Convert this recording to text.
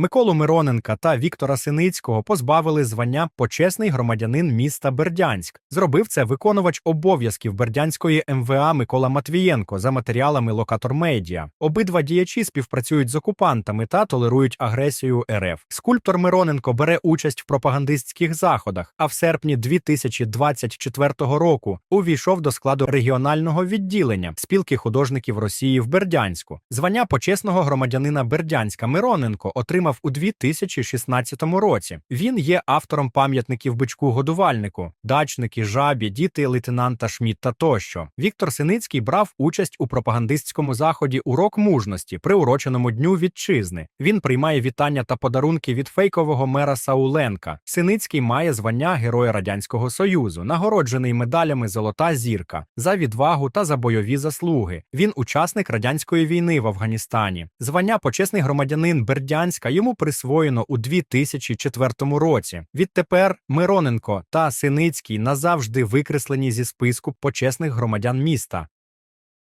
Миколу Мироненка та Віктора Синицького позбавили звання почесний громадянин міста Бердянськ. Зробив це виконувач обов'язків Бердянської МВА Микола Матвієнко за матеріалами Локатор Медіа. Обидва діячі співпрацюють з окупантами та толерують агресію РФ. Скульптор Мироненко бере участь в пропагандистських заходах, а в серпні 2024 року увійшов до складу регіонального відділення спілки художників Росії в Бердянську. Звання почесного громадянина Бердянська Мироненко отримав у 2016 році. Він є автором пам'ятників бичку годувальнику, дачники, жабі, діти лейтенанта Шмітта тощо. Віктор Синицький брав участь у пропагандистському заході Урок мужності, приуроченому дню вітчизни. Він приймає вітання та подарунки від фейкового мера Сауленка. Синицький має звання Героя Радянського Союзу, нагороджений медалями Золота зірка за відвагу та за бойові заслуги. Він учасник радянської війни в Афганістані. Звання почесний громадянин Бердянська йому присвоєно у 2004 році. Відтепер Мироненко та Синицький назавжди викреслені зі списку почесних громадян міста.